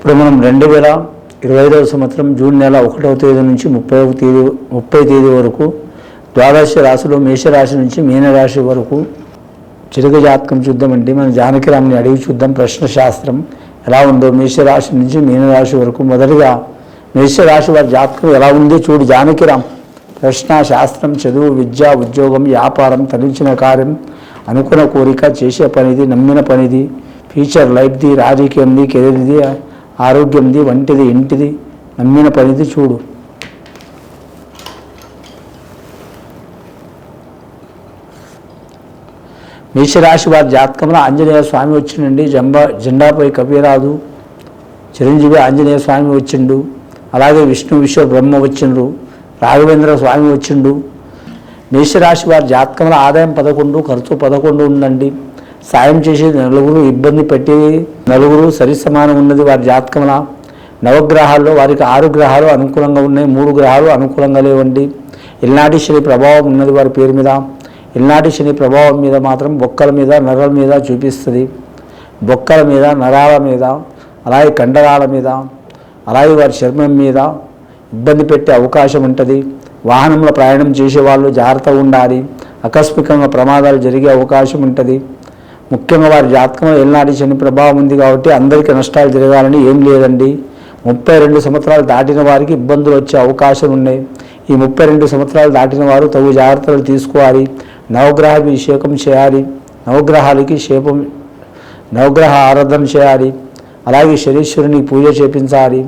ఇప్పుడు మనం రెండు వేల ఇరవై ఐదవ సంవత్సరం జూన్ నెల ఒకటవ తేదీ నుంచి ముప్పై తేదీ ముప్పై తేదీ వరకు ద్వాదశ రాశిలో మేషరాశి నుంచి మీనరాశి వరకు చిరుగ జాతకం చూద్దామండి మన జానకిరామ్ని అడిగి చూద్దాం. ప్రశ్న శాస్త్రం ఎలా ఉందో మేషరాశి నుంచి మీనరాశి వరకు. మొదటిగా మేషరాశి వారి జాతకం ఎలా ఉందో చూడు జానకిరామ్ ప్రశ్న శాస్త్రం చదువు విద్య ఉద్యోగం వ్యాపారం తలించిన కార్యం అనుకున్న కోరిక చేసే పనిది నమ్మిన పనిది ఫ్యూచర్ లైఫ్ది రాజకీయంది కెరీర్ది ఆరోగ్యంది వంటిది ఇంటిది నమ్మిన పనిది చూడు. మేషరాశి వారి జాతకంలో ఆంజనేయ స్వామి వచ్చిండండి. జంబా జెండాపై కవిరాదు చిరంజీవి ఆంజనేయ స్వామి వచ్చిండు. అలాగే విష్ణు విశ్వ బ్రహ్మ వచ్చిండ్రు. రాఘవేంద్ర స్వామి వచ్చిండు. మేషరాశి వారి జాతకంలో ఆదాయం పదకొండు ఖర్చు పదకొండు ఉందండి. సాయం చేసే నలుగురు ఇబ్బంది పెట్టి నలుగురు సరి సమానం ఉన్నది వారి జాతకంలో. నవగ్రహాల్లో వారికి ఆరు గ్రహాలు అనుకూలంగా ఉన్నాయి మూడు గ్రహాలు అనుకూలంగా లేవండి. ఇల్నాటి శని ప్రభావం ఉన్నది వారి పేరు మీద. ఇల్నాటి శని ప్రభావం మీద మాత్రం బొక్కల మీద నరల మీద చూపిస్తుంది. బొక్కల మీద నరాల మీద అలాగే కండరాల మీద అలాగే వారి చర్మం మీద ఇబ్బంది పెట్టే అవకాశం ఉంటుంది. వాహనంలో ప్రయాణం చేసే వాళ్ళు జాగ్రత్తగా ఉండాలి. ఆకస్మికంగా ప్రమాదాలు జరిగే అవకాశం ఉంటుంది. ముఖ్యంగా వారి జాతకంలో ఎల్నాటి శని ప్రభావం ఉంది కాబట్టి అందరికీ నష్టాలు జరగాలని ఏం లేదండి. ముప్పై రెండు సంవత్సరాలు దాటిన వారికి ఇబ్బందులు వచ్చే అవకాశం ఉన్నాయి. ఈ ముప్పై రెండు సంవత్సరాలు దాటిన వారు తగు జాగ్రత్తలు తీసుకోవాలి. నవగ్రహ అభిషేకం చేయాలి. నవగ్రహాలకి క్షేపం నవగ్రహ ఆరాధన చేయాలి. అలాగే శనీశ్వరుని పూజ చేపించాలి.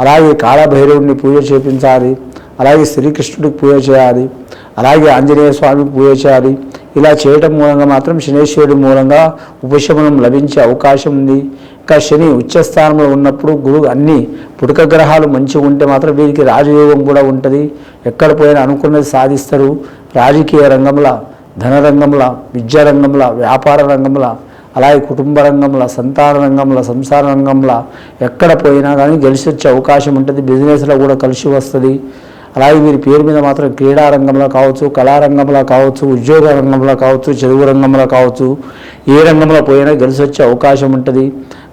అలాగే కాళభైరవుని పూజ చేపించాలి. అలాగే శ్రీకృష్ణుడికి పూజ చేయాలి. అలాగే ఆంజనేయ స్వామికి పూజ చేయాలి. ఇలా చేయటం మూలంగా మాత్రం శనేశ్వరుడి మూలంగా ఉపశమనం లభించే అవకాశం ఉంది. ఇంకా శని ఉచ్చస్థానంలో ఉన్నప్పుడు గురువు అన్ని పుడక గ్రహాలు మంచిగా ఉంటే మాత్రం వీరికి రాజయోగం కూడా ఉంటుంది. ఎక్కడ పోయినా అనుకున్నది సాధిస్తారు. రాజకీయ రంగంలో ధన రంగంలో విద్యా రంగంలో వ్యాపార రంగంలో అలాగే కుటుంబ రంగంలో సంతాన రంగంలో సంసార రంగంలో ఎక్కడ పోయినా కానీ గెలిచి వచ్చే అవకాశం ఉంటుంది. బిజినెస్లో కూడా కలిసి వస్తుంది. అలాగే వీరి పేరు మీద మాత్రం క్రీడా రంగంలో కావచ్చు కళారంగంలో కావచ్చు ఉద్యోగ రంగంలో కావచ్చు చదువు రంగంలో కావచ్చు ఏ రంగంలో పోయినా గెలిచి వచ్చే అవకాశం ఉంటుంది.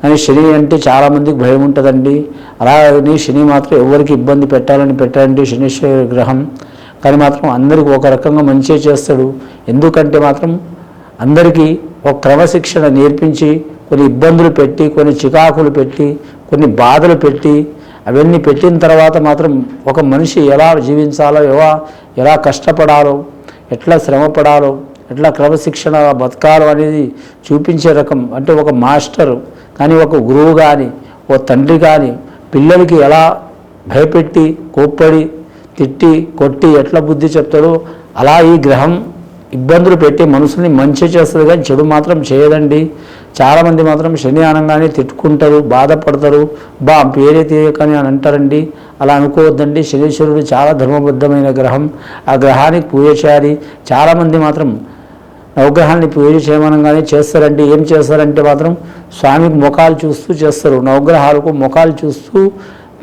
కానీ శని అంటే చాలామందికి భయం ఉంటుందండి. అలాగని శని మాత్రం ఎవరికి ఇబ్బంది పెట్టాలని పెట్టాలంటే శనిశ్వర గ్రహం. కానీ మాత్రం అందరికీ ఒక రకంగా మంచిగా చేస్తాడు. ఎందుకంటే మాత్రం అందరికీ ఒక క్రమశిక్షణ నేర్పించి కొన్ని ఇబ్బందులు పెట్టి కొన్ని చికాకులు పెట్టి కొన్ని బాధలు పెట్టి అవన్నీ పెట్టిన తర్వాత మాత్రం ఒక మనిషి ఎలా జీవించాలో ఎలా ఎలా కష్టపడాలో ఎట్లా శ్రమపడాలో ఎట్లా క్రమశిక్షణ బతకాలో అనేది చూపించే రకం. అంటే ఒక మాస్టరు కానీ ఒక గురువు కానీ ఓ తండ్రి కానీ పిల్లలకి ఎలా భయపెట్టి కోప్పడి తిట్టి కొట్టి ఎట్లా బుద్ధి చెప్తాడో అలా ఈ గ్రహం ఇబ్బందులు పెట్టి మనసుని మంచి చేస్తుంది కానీ చెడు మాత్రం చేయదండి. చాలామంది మాత్రం శని అనగానే తిట్టుకుంటారు బాధపడతారు. బా పేరే తీయకని అని అంటారండి. అలా అనుకోవద్దండి. శనీశ్వరుడు చాలా ధర్మబద్ధమైన గ్రహం. ఆ గ్రహానికి పూజ చేయాలి. చాలామంది మాత్రం నవగ్రహాన్ని పూజ చేయమనగానే చేస్తారంటే ఏం చేస్తారంటే మాత్రం స్వామికి ముఖాలు చూస్తూ చేస్తారు. నవగ్రహాలకు ముఖాలు చూస్తూ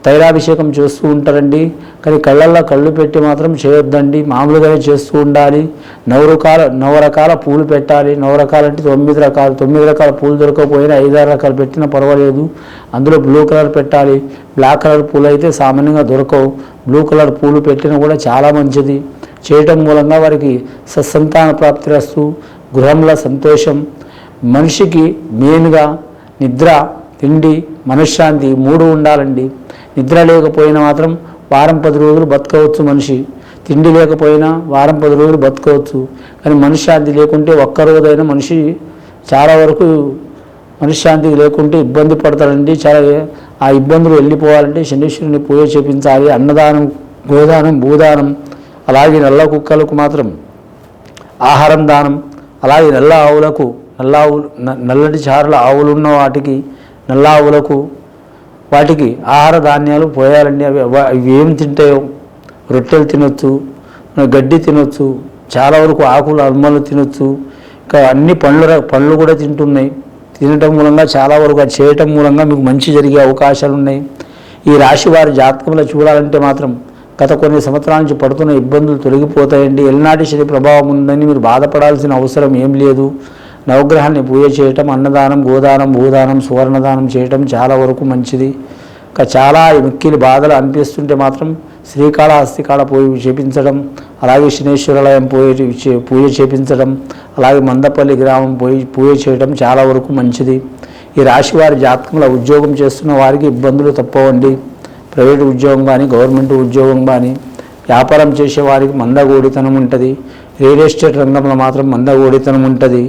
తైలాభిషేకం చేస్తూ ఉంటారండి. కానీ కళ్ళల్లో కళ్ళు పెట్టి మాత్రం చేయొద్దండి. మామూలుగానే చేస్తూ ఉండాలి. నవరకాల నవరకాల పూలు పెట్టాలి. నవరకాలు అంటే తొమ్మిది రకాలు. తొమ్మిది రకాల పూలు దొరకకపోయినా ఐదారు రకాలు పెట్టినా పర్వాలేదు. అందులో బ్లూ కలర్ పెట్టాలి. బ్లాక్ కలర్ పూలు అయితే సామాన్యంగా దొరకవు. బ్లూ కలర్ పూలు పెట్టినా కూడా చాలా మంచిది. చేయటం మూలంగా వారికి సత్సంతాన ప్రాప్తి రస్తూ గృహంలో సంతోషం మనిషికి మెయిన్గా నిద్ర తిండి మనశ్శాంతి మూడు ఉండాలండి. నిద్ర లేకపోయినా మాత్రం వారం పది రోజులు బతకవచ్చు మనిషి. తిండి లేకపోయినా వారం పది రోజులు బతకవచ్చు. కానీ మనశ్శాంతి లేకుంటే ఒక్క రోజైనా మనిషి చాలా వరకు మనశ్శాంతి లేకుంటే ఇబ్బంది పడతాడండి. చాలా ఆ ఇబ్బందులు వెళ్ళిపోవాలంటే శనీశ్వరుని పూజ చేపించాలి. అన్నదానం గోదానం భూదానం అలాగే నల్ల కుక్కలకు మాత్రం ఆహారం దానం అలాగే నల్ల ఆవులకు నల్ల ఆవులు నల్లటి చారుల ఆవులు ఉన్న వాటికి నల్ల ఆవులకు వాటికి ఆహార ధాన్యాలు పోయాలండి అవి అవి ఏం తింటాయో? రొట్టెలు తినొచ్చు గడ్డి తినొచ్చు చాలా వరకు ఆకులు అల్మలు తినొచ్చు. ఇంకా అన్ని పండ్లు పండ్లు కూడా తింటున్నాయి. తినటం మూలంగా చాలా వరకు అది చేయటం మూలంగా మీకు మంచి జరిగే అవకాశాలు ఉన్నాయి. ఈ రాశి వారి జాతకంలో చూడాలంటే మాత్రం గత కొన్ని సంవత్సరాల నుంచి పడుతున్న ఇబ్బందులు తొలగిపోతాయండి. ఎల్నాటి శని ప్రభావం ఉందని మీరు బాధపడాల్సిన అవసరం ఏం లేదు. నవగ్రహాన్ని పూజ చేయటం అన్నదానం గోదానం భూదానం సువర్ణదానం చేయటం చాలా వరకు మంచిది. ఇంకా చాలా మిక్కిలి బాధలు అనిపిస్తుంటే మాత్రం శ్రీకాళహస్తి కాడ పూజ చేపించడం అలాగే శనేశ్వరాలయం పూజ పూజ చేపించడం అలాగే మందపల్లి గ్రామం పూజ పూజ చేయడం చాలా వరకు మంచిది. ఈ రాశి వారి జాతకంలో ఉద్యోగం చేస్తున్న వారికి ఇబ్బందులు తప్పవండి. ప్రైవేట్ ఉద్యోగం కానీ గవర్నమెంట్ ఉద్యోగం కానీ వ్యాపారం చేసే వారికి మందగోడితనం ఉంటుంది. రియల్ ఎస్టేట్ రంగంలో మాత్రం మందగోడితనం ఉంటుంది.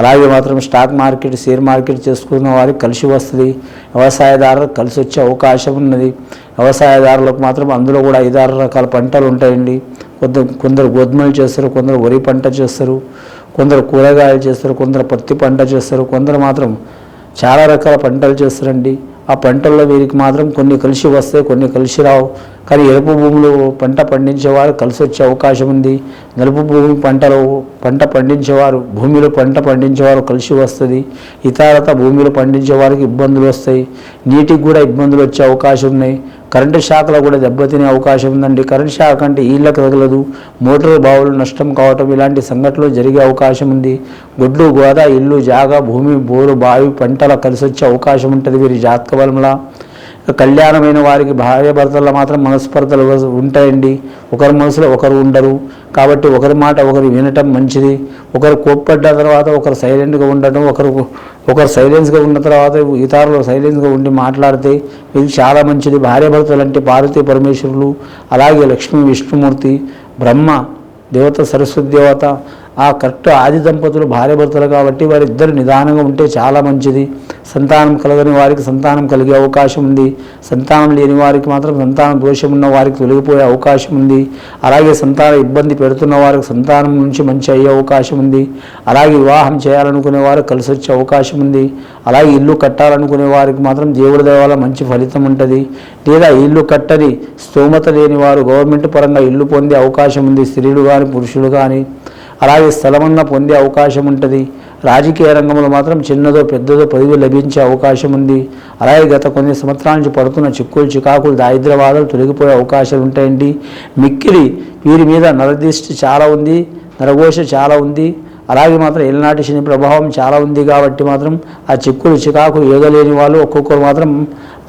అలాగే మాత్రం స్టాక్ మార్కెట్ షేర్ మార్కెట్ చేసుకున్న వారికి కలిసి వస్తుంది. వ్యవసాయదారులకు కలిసి వచ్చే అవకాశం ఉన్నది. వ్యవసాయదారులకు మాత్రం అందులో కూడా ఐదారు రకాల పంటలు ఉంటాయండి. కొంత కొందరు గోధుమలు చేస్తారు కొందరు వరి పంట చేస్తారు కొందరు కూరగాయలు చేస్తారు కొందరు పత్తి పంట చేస్తారు కొందరు మాత్రం చాలా రకాల పంటలు చేస్తారండి. ఆ పంటల్లో వీరికి మాత్రం కొన్ని కలిసి వస్తాయి కొన్ని కలిసి రావు. కానీ ఎరుపు భూములు పంట పండించేవారు కలిసి వచ్చే అవకాశం ఉంది. నలుపు భూమి పంటలో పంట పండించేవారు భూమిలో పంట పండించేవారు కలిసి వస్తుంది. ఇతరత భూమిలో పండించే వారికి ఇబ్బందులు వస్తాయి. నీటికి కూడా ఇబ్బందులు వచ్చే అవకాశం ఉన్నాయి. కరెంటు శాఖలో కూడా దెబ్బతినే అవకాశం ఉందండి. కరెంటు శాఖ అంటే ఈళ్ళకు తగలదు. మోటార్ బావులు నష్టం కావటం ఇలాంటి సంఘటనలు జరిగే అవకాశం ఉంది. గుడ్లు గోదా ఇల్లు జాగా భూమి బోరు బావి పంటల కలిసి వచ్చే అవకాశం ఉంటుంది. వీరి జాతక బలంలా కళ్యాణమైన వారికి భార్య మాత్రం మనస్పర్ధలు ఉంటాయండి. ఒకరి మనసులో ఒకరు ఉండరు. కాబట్టి ఒకరి మాట ఒకరు వినటం మంచిది. ఒకరు కోప్పడ్డ తర్వాత ఒకరు సైలెంట్గా ఉండటం ఒకరు ఒకరు సైలెన్స్గా ఉన్న తర్వాత ఇతరులు సైలెన్స్గా ఉండి మాట్లాడితే ఇది చాలా మంచిది. భార్య భర్తలు అంటే పార్వతీ పరమేశ్వరులు అలాగే లక్ష్మీ విష్ణుమూర్తి బ్రహ్మ దేవత సరస్వతి దేవత ఆ కరెక్ట్ ఆది దంపతులు భార్యభర్తలు కాబట్టి వారిద్దరు నిదానంగా ఉంటే చాలా మంచిది. సంతానం కలగని వారికి సంతానం కలిగే అవకాశం ఉంది. సంతానం లేని వారికి మాత్రం సంతానం దోషం ఉన్న వారికి తొలగిపోయే అవకాశం ఉంది. అలాగే సంతాన ఇబ్బంది పెడుతున్న వారికి సంతానం నుంచి మంచి అయ్యే అవకాశం ఉంది. అలాగే వివాహం చేయాలనుకునే వారు కలిసి వచ్చే అవకాశం ఉంది. అలాగే ఇల్లు కట్టాలనుకునే వారికి మాత్రం దేవుడి దేవాల వల్ల మంచి ఫలితం ఉంటుంది. లేదా ఇల్లు కట్టని స్తోమత లేని వారు గవర్నమెంట్ పరంగా ఇల్లు పొందే అవకాశం ఉంది. స్త్రీలు కానీ పురుషులు కానీ అలాగే స్థలమన్న పొందే అవకాశం ఉంటుంది రాజకీయ రంగంలో మాత్రం చిన్నదో పెద్దదో పదవి లభించే అవకాశం ఉంది అలాగే గత కొన్ని సంవత్సరాల నుంచి పడుతున్న చిక్కులు చికాకులు దారిద్రవాదాలు తొలగిపోయే అవకాశాలు ఉంటాయండి మిక్కిలి వీరి మీద నరదిష్టి చాలా ఉంది నరఘోష చాలా ఉంది. అలాగే మాత్రం ఏలనాటి శని ప్రభావం చాలా ఉంది కాబట్టి మాత్రం ఆ చిక్కులు చికాకులు ఏగలేని వాళ్ళు ఒక్కొక్కరు మాత్రం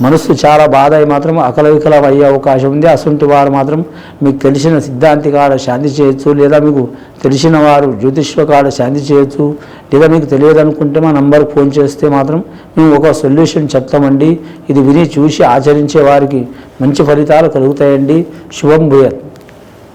మనస్సు చాలా బాధ అయి మాత్రం అకలవికలం అయ్యే అవకాశం ఉంది. అసంటి వారు మాత్రం మీకు తెలిసిన సిద్ధాంతి కాడ శాంతి చేయొచ్చు లేదా మీకు తెలిసిన వారు జ్యోతిష్వ కాడ శాంతి చేయొచ్చు లేదా మీకు తెలియదు అనుకుంటే మా నంబర్కి ఫోన్ చేస్తే మాత్రం మేము ఒక సొల్యూషన్ చెప్తామండి. ఇది విని చూసి ఆచరించే వారికి మంచి ఫలితాలు కలుగుతాయండి. శుభం భూయత్.